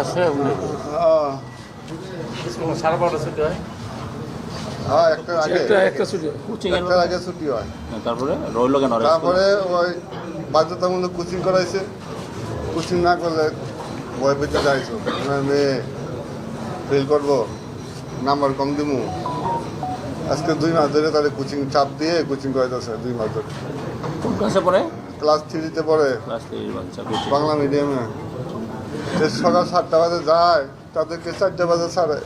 আছে হ্যাঁ, সাড়ে বারোটা ছুটি হয়। হ্যাঁ একটা আগে। একটা একটা ছুটি কোচিং এর আগে ছুটি হয়। তারপরে রইল কেন rest তারপরে ওই বাধ্যতামূলক কোচিং করাইছে। কোচিং না করলে পেতে মেয়ে ফেল করব। নাম্বার কম দিমু। আজকে দুই মাস ধরে তাহলে কোচিং চাপ দিয়ে কোচিং করাইতেছে দুই মাস ধরে। কোন ক্লাসে পড়ে? ক্লাস থ্রিতে পড়ে। ক্লাস থ্রির বাচ্চা বাংলা মিডিয়ামে যে সকাল সাতটা বাজে যায় তাদেরকে চারটে বাজে ছাড়ে।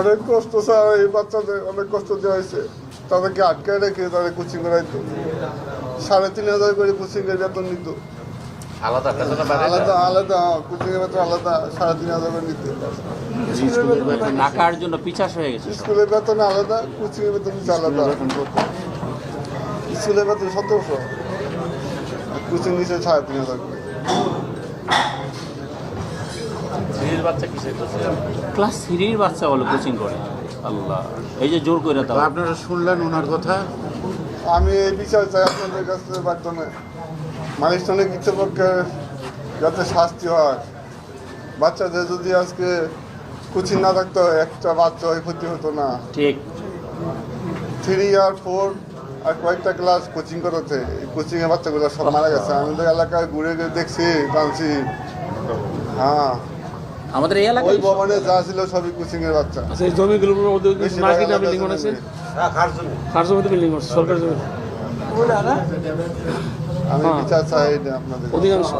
অনেক কষ্ট স্যার এই বাচ্চাদের অনেক কষ্ট দেওয়া হয়েছে। তাদেরকে আটকায় রেখে তাদের কোচিং করাইতো। সাড়ে তিন হাজার করে কোচিং এর বেতন নিত। আলাদা? আলাদা আলাদা কোচিং এর বেতন আলাদা সাড়ে তিন হাজার করে নিত। স্কুলের বেতন নাকার জন্য পিছাস হয়ে গেছে স্কুলের বেতন আলাদা কোচিং এর বেতন আলাদা। স্কুলের বেতন সতেরোশো। কোচিং নিচে সাড়ে তিন হাজার করে। থ্রির বাচ্চা কিসে ক্লাস থ্রির বাচ্চা বলে কোচিং করে। আল্লাহ এই যে জোর করে দাও আপনারা শুনলেন ওনার কথা? আমি এই বিচার চাই আপনাদের কাছ মাধ্যমে মালিশনের কর্তৃপক্ষে যাতে শাস্তি হয়। বাচ্চাদের যদি আজকে কোচিং না থাকতো একটা বাচ্চা ক্ষতি হতো না। ঠিক। থ্রি আর ফোর আর কয়েকটা ক্লাস কোচিং করেছে। কোচিং এর বাচ্চাগুলো সব মারা গেছে। আমাদের এলাকায় ঘুরে ঘুরে দেখছি জানছি। হ্যাঁ। আমাদের এই ওই ভবনে যা ছিল সবই কোচিং এর বাচ্চা। আচ্ছা এই জমিগুলোর মধ্যে বেশিরভাগ মার্কেটে আলাদা বিল্ডিং খার জমি। কার জমিতে বিল্ডিং করছে সরকারি জমি? আমি হ্যাঁ। বিচার চাই আপনাদের অধিকাংশ।